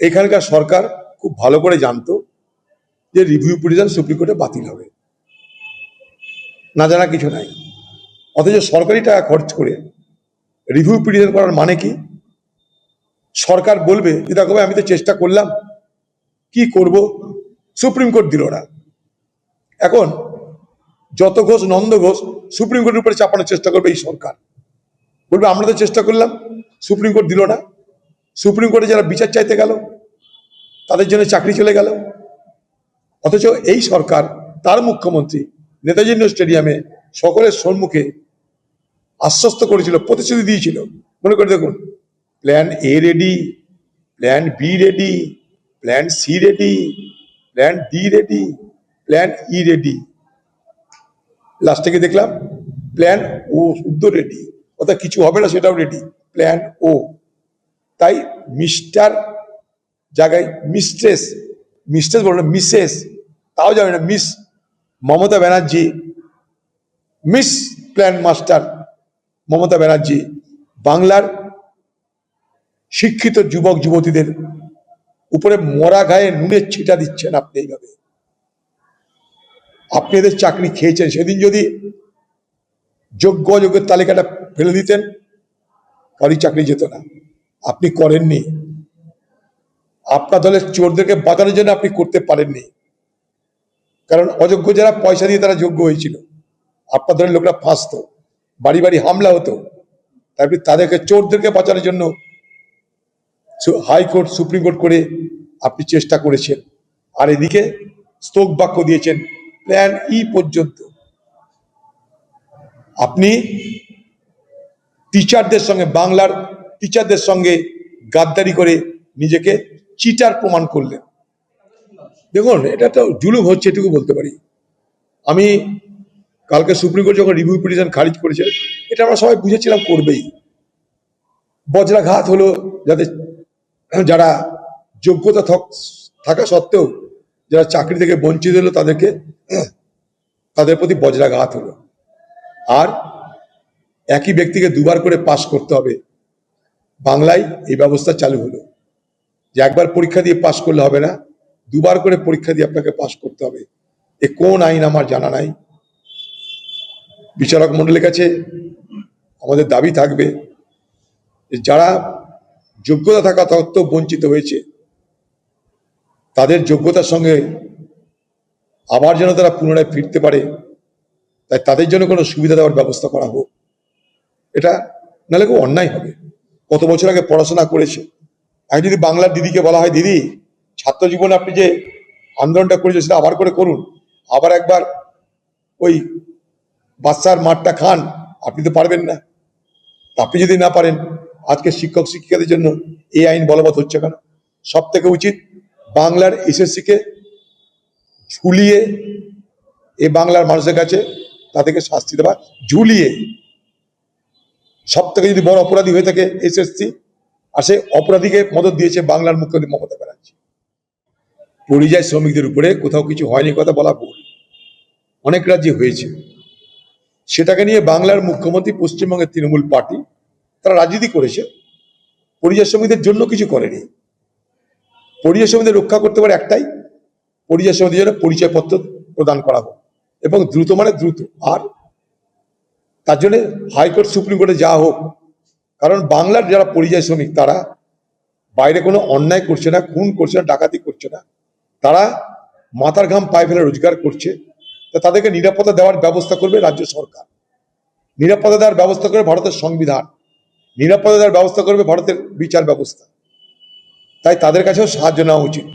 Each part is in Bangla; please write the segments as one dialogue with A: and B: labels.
A: এখানকার সরকার খুব ভালো করে জানতো যে রিভিউ পিটিশন সুপ্রিম কোর্টে বাতিল হবে। না জানা কিছু নাই। অথচ সরকারি টাকা খরচ করে রিভিউ পিটিশন করার মানে কি? সরকার বলবে যে, দেখো আমি তো চেষ্টা করলাম। কি করব? সুপ্রিম কোর্ট দিল না। এখন যত ঘোষ, নন্দ ঘোষ সুপ্রিম কোর্টের উপরে চাপানোর চেষ্টা করবে এই সরকার। বলবে, আমরা তো চেষ্টা করলাম। সুপ্রিম কোর্ট দিল না। সুপ্রিম কোর্টে যারা বিচার চাইতে গেল, তাদের জন্য চাকরি চলে গেল। অথচ এই সরকার, তার মুখ্যমন্ত্রী নেতাজি স্টেডিয়ামে সকলের সম্মুখে আশ্বস্ত করেছিল, প্রতিশ্রুতি দিয়েছিল। মনে করে দেখুন plan A ready plan B ready plan C ready plan D ready plan E ready লাস্টে দেখলাম প্ল্যান ও শুদ্ধ রেডি অর্থাৎ কিছু হবে না সেটাও রেডি প্ল্যান ও তাই মিস্টার জায়গায় মিস্ট্রেস মিস্ট্রেস বলল মিসেস, তাও যাবে না, miss Mamata Banerjee, miss plan master Mamata Banerjee, বাংলার শিক্ষিত যুবক যুবতীদের উপরে মরা গায়ে নুনের ছিটা দিচ্ছেন আপনি এইভাবে। আপনি এদের চাকরি খেয়েছেন, সেদিন যদি যোগ্য অযোগ্যের তালিকাটা ফেলে দিতেন কারোর চাকরি যেত না। আপনি করেননি। আপনার দলের চোরদেরকে বাঁচানোর জন্য আপনি করতে পারেননি। কারণ অযোগ্য যারা পয়সা দিয়ে তারা যোগ্য হয়েছিল। আপনার দলের লোকরা ফাঁসতো, বাড়ি বাড়ি হামলা হতো। তারপরে তাদেরকে, চোরদেরকে বাঁচানোর জন্য হাইকোর্ট, সুপ্রিম কোর্ট করে আপনি চেষ্টা করেছেন। আর এদিকে স্তোক বাক্য দিয়েছেন, প্ল্যান ই পর্যন্ত। আপনি টিচারদের সঙ্গে বাংলার টিচারদের সঙ্গে গাদ্দারি করে নিজেকে চিটার প্রমাণ করলেন। দেখুন, এটা তো জুলুম হচ্ছে, এটুকু বলতে পারি। আমি কালকে সুপ্রিম কোর্ট যখন রিভিউ পিটিশন খারিজ করেছে, এটা আমরা সবাই বুঝেছিলাম করবেই। বজ্রাঘাত হলো যাতে যারা যোগ্যতা থক- থাকা সত্ত্বেও যারা চাকরি থেকে বঞ্চিত হলো, তাদেরকে তাদের প্রতি বজ্রাঘাত হলো। আর একই ব্যক্তিকে দুবার করে পাশ করতে হবে। বাংলায় এই ব্যবস্থা চালু হলো। যে একবার পরীক্ষা দিয়ে পাশ করলে হবে না, দুবার করে পরীক্ষা দিয়ে আপনাকে পাশ করতে হবে। এ কোন আইন আমার জানা নাই। বিচারক মন্ডলের কাছে আমাদের দাবি থাকবে যারা যোগ্যতা থাকা সত্ত্বেও বঞ্চিত হয়েছে, তাদের যোগ্যতার সঙ্গে আবার যেন তারা পুনরায় ফিরতে পারে, তাই তাদের জন্য কোনো সুবিধা দেওয়ার ব্যবস্থা করা হোক। এটা নাহলে খুব অন্যায় হবে। কত বছর আগে পড়াশোনা করেছে? আর যদি বাংলার দিদিকে বলা হয়, দিদি ছাত্র জীবনে আপনি যে আন্দোলনটা করেছেন সেটা আবার করে করুন। আবার একবার ওই বাচ্চার মাঠটা খান। আপনি তো পারবেন না। আপনি যদি না পারেন, আজকে শিক্ষক শিক্ষিকাদের জন্য এই আইন বলবৎ হচ্ছে কেন? সব থেকে উচিত বাংলার এসএসসি কে ঝুলিয়ে, এ বাংলার মানুষের কাছে তাদেরকে শাস্তি দেওয়া, ঝুলিয়ে সব থেকে যদি বড় অপরাধী হয়ে থাকে এসএসসি, আর সেই অপরাধীকে মদত দিয়েছে বাংলার মুখ্যমন্ত্রী মমতা ব্যানার্জি। পরিযায়ী শ্রমিকদের উপরে, কোথাও কিছু হয়নি কথা বলা ভুল। অনেক রাজ্যে হয়েছে। সেটাকে নিয়ে বাংলার মুখ্যমন্ত্রী, পশ্চিমবঙ্গের তৃণমূল পার্টি, তারা রাজনীতি করেছে। পরিযায়ী শ্রমিকদের জন্য কিছু করেনি। পরিযায়ী শ্রমিকদের রক্ষা করতে পারে একটাই, পরিযায়ী শ্রমিকদের জন্য পরিচয়পত্র প্রদান করা হোক। এবং দ্রুত মানে দ্রুত। আর তার জন্য হাইকোর্ট সুপ্রিম কোর্টে যা হোক, কারণ বাংলার যারা পরিযায়ী শ্রমিক, তারা বাইরে কোনো অন্যায় করছে না, খুন করছে না, ডাকাতি করছে না, তারা মাথার ঘাম পায়ে ফেলে রোজগার করছে, তা তাদেরকে নিরাপত্তা দেওয়ার ব্যবস্থা করবে রাজ্য সরকার। নিরাপত্তা দেওয়ার ব্যবস্থা করবে ভারতের সংবিধান। নিরাপত্তা দেওয়ার ব্যবস্থা করবে ভারতের বিচার ব্যবস্থা। তাই তাদের কাছেও সাহায্য নেওয়া উচিত।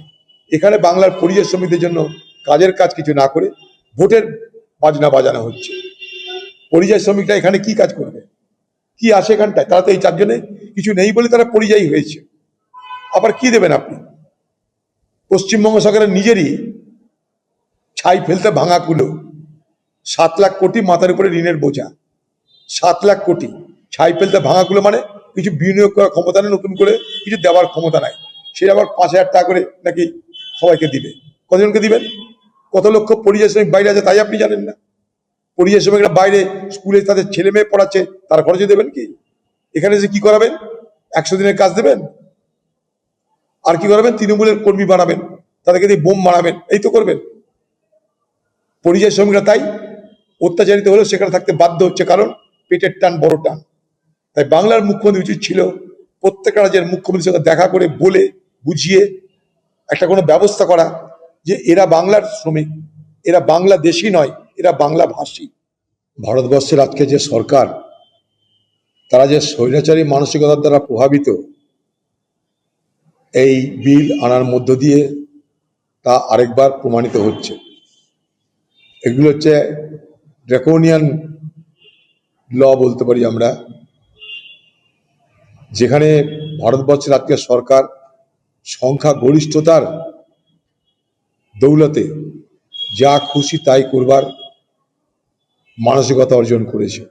A: এখানে বাংলার পরিযায়ী শ্রমিকদের জন্য কাজের কাজ কিছু না করে ভোটের বাজনা বাজানো হচ্ছে। পরিযায়ী শ্রমিকরা এখানে কি কাজ করবে? কি আসে এখানটায়? তারা তো এই চারজনে কিছু নেই বলে তারা পরিযায়ী হয়েছে। আবার কি দেবেন আপনি? পশ্চিমবঙ্গ সরকারের নিজেরই ছাই ফেলতে ভাঙা কুলো। সাত লাখ কোটি মাথার উপরে ঋণের বোঝা। সাত লাখ কোটি। ছাই ফেলতে ভাঙা কুলো মানে কিছু বিনিয়োগ করার ক্ষমতা নেই, নতুন করে কিছু দেওয়ার ক্ষমতা নাই। সে আবার পাঁচ হাজার টাকা করে নাকি সবাইকে দিবে। কতজনকে দিবেন? কত লক্ষ পরিযায়ী শ্রমিক বাইরে আছে তাই আপনি জানেন না। পরিযায়ী শ্রমিকরা বাইরে স্কুলে তাদের ছেলে মেয়ে পড়াচ্ছে, তার খরচে দেবেন কি? এখানে এসে কি করাবেন? একশো দিনের কাজ দেবেন? আর কি করাবেন? তৃণমূলের কর্মী বানাবেন, তাদেরকে দিয়ে বোম মারাবেন এই তো করবেন। পরিযায়ী শ্রমিকরা তাই অত্যাচারিত হলেও সেখানে থাকতে বাধ্য হচ্ছে, কারণ পেটের টান বড় টান। তাই বাংলার মুখ্যমন্ত্রী উচিত ছিল প্রত্যেক রাজ্যের মুখ্যমন্ত্রীর সঙ্গে দেখা করে বলে, বুঝিয়ে একটা কোনো ব্যবস্থা করা যে এরা বাংলার শ্রমিক, এরা বাংলাদেশি নয়। এরা বাংলা ভাষী। ভারতবর্ষের আজকে যে সরকার, তারা যে স্বৈরাচারী মানসিকতার দ্বারা প্রভাবিত, এই বিল আনার মধ্য দিয়ে তা আরেকবার প্রমাণিত হচ্ছে। এগুলো হচ্ছে ড্রেকোনিয়ান ল বলতে পারি আমরা, যেখানে ভারতবর্ষের আজকে সরকার সংখ্যা গরিষ্ঠতার দৌলতে যা খুশি তাই করবার মানসিকতা অর্জন করেছে।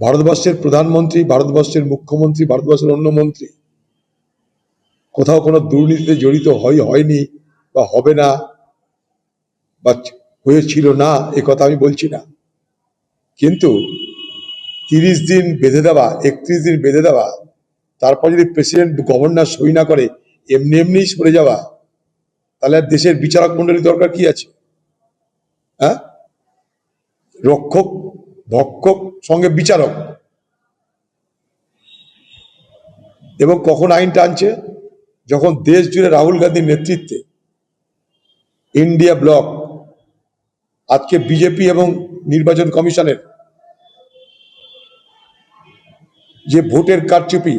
A: ভারতবর্ষের প্রধানমন্ত্রী, ভারতবর্ষের মুখ্যমন্ত্রী, ভারতবর্ষের অন্য মন্ত্রী কোথাও কোনো দুর্নীতিতে জড়িত হয় হয়নি বা হবে না বা হয়েছিল না, এ কথা আমি বলছি না। কিন্তু তিরিশ দিন বেঁধে দেওয়া, একত্রিশ দিন বেঁধে দেওয়া, তারপর যদি প্রেসিডেন্ট, গভর্নর সই না করে, এমনি এমনি সরে যাওয়া, তাহলে দেশের বিচারক মন্ডলীর দরকার কি আছে? হ্যাঁ? রক্ষক, ভক্ষক, সঙ্গে বিচারক। এবং কখন আইন টানছে? যখন দেশ জুড়ে রাহুল গান্ধীর নেতৃত্বে ইন্ডিয়া ব্লক, আজকে বিজেপি এবং নির্বাচন কমিশনের যে ভোটের কারচুপি,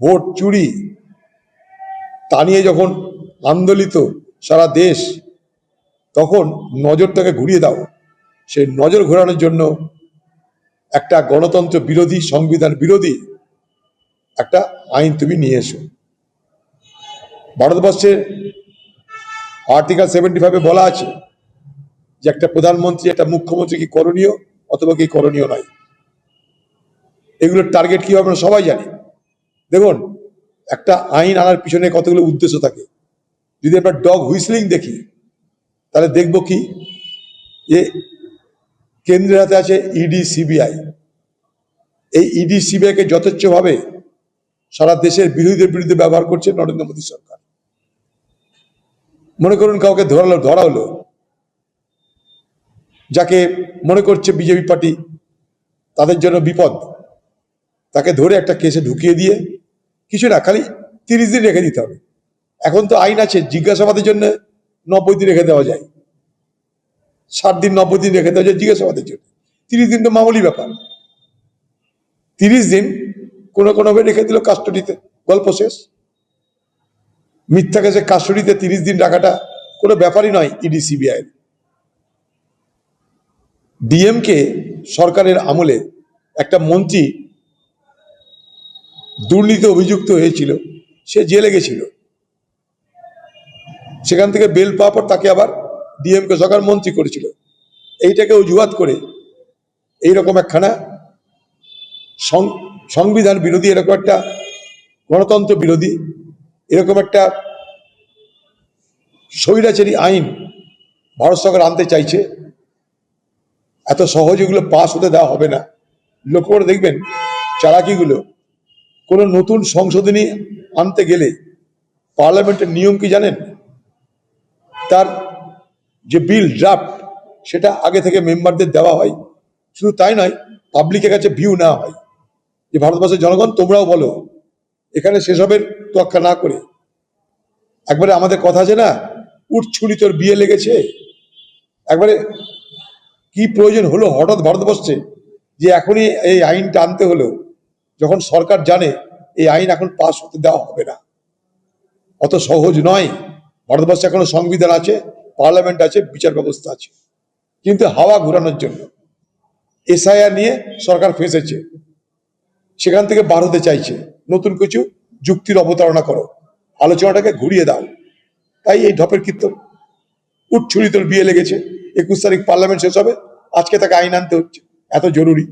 A: ভোট চুরি, তা নিয়ে যখন আন্দোলিত সারা দেশ, তখন নজরটাকে ঘুরিয়ে দাও। সেই নজর ঘোরানোর জন্য একটা গণতন্ত্র বিরোধী, সংবিধান বিরোধী একটা আইন তুমি নিয়ে এসো। ভারতবর্ষের আর্টিকেল সেভেন্টি ফাইভে বলা আছে যে একটা প্রধানমন্ত্রী, একটা মুখ্যমন্ত্রী কি করণীয় অথবা কি করণীয় নয়। এগুলোর টার্গেট কি হবে সবাই জানি। দেখুন, একটা আইন আনার পিছনে কতগুলো উদ্দেশ্য থাকে। যদি আমরা ডগ হুইসলিং দেখি, তাহলে দেখব কি? যে কেন্দ্রের হাতে আছে ইডি সিবিআই এই ইডি সিবিআইকে যথেচ্ছভাবে সারা দেশের বিরোধীদের বিরুদ্ধে ব্যবহার করছে নরেন্দ্র মোদী সরকার। মনে করুন কাউকে ধরালো, ধরা হলো। যাকে মনে করছে বিজেপি পার্টি তাদের জন্য বিপদ, তাকে ধরে একটা কেসে ঢুকিয়ে দিয়ে কিছু না, খালি তিরিশ দিন রেখে দিতে হবে। এখন তো আইন আছে, জিজ্ঞাসাবাদের জন্য নব্বই দিন রেখে দেওয়া যায়। ষাট দিন, নব্বই দিন রেখে দেওয়া যায় জিজ্ঞাসাবাদের জন্য। তিরিশ দিন তো মামুলি ব্যাপার। তিরিশ দিন কোনো কোনো ভাবে রেখে দিল কাস্টডিতে গল্প শেষ। মিথ্যা কেসে কাস্টডিতে তিরিশ দিন রাখাটা কোনো ব্যাপারই নয় ইডি সিবিআই ডিএমকে সরকারের আমলে একটা মন্ত্রী দুর্নীতি অভিযুক্ত হয়েছিল, সে জেলে গেছিল। সেখান থেকে বেল পাওয়ার পর তাকে আবার ডিএমকে সরকার মন্ত্রী করেছিল। এইটাকে অজুহাত করে এইরকম একখানা সংবিধান বিরোধী এরকম একটা গণতন্ত্র বিরোধী এরকম একটা স্বৈরাচারী আইন ভারত সরকার আনতে চাইছে। এত সহজ এগুলো পাস হতে দেওয়া হবে না। লক্ষ্য করে দেখবেন চালাকিগুলো। কোনো নতুন সংশোধনী আনতে গেলে পার্লামেন্টের নিয়ম কি জানেন? তার যে বিল ড্রাফট, সেটা আগে থেকে মেম্বারদের দেওয়া হয়। শুধু তাই নয়, পাবলিকের কাছে ভিউ নেওয়া হয়। যে ভারতবর্ষের জনগণ, তোমরাও বলো, এখানে সেসবের তোয়াক্কা না করে। একবারে আমাদের কথা আছে না উঠছুরি তোর বিয়ে লেগেছে। একবারে কি প্রয়োজন হলো হঠাৎ ভারতবর্ষে যে এখনই এই আইনটা আনতে হলো? যখন সরকার জানে, এই আইন এখন পাস হতে দেওয়া হবে না। অত সহজ নয়। ভারতবর্ষে এখনও সংবিধান আছে পার্লামেন্ট আছে, বিচার ব্যবস্থা আছে। কিন্তু হাওয়া ঘোরানোর জন্য এসআইআর নিয়ে সরকার ফেঁসেছে সেখান থেকে বার হতে চাইছে। নতুন কিছু যুক্তির অবতারণা করো। আলোচনাটাকে ঘুরিয়ে দাও। তাই এই ঢপের কীর্তন উঠছুরি তোর বিয়ে লেগেছে। একুশ তারিখ পার্লামেন্ট শেষ হবে। আজকে তাকে আইন আনতে হচ্ছে। এত জরুরি।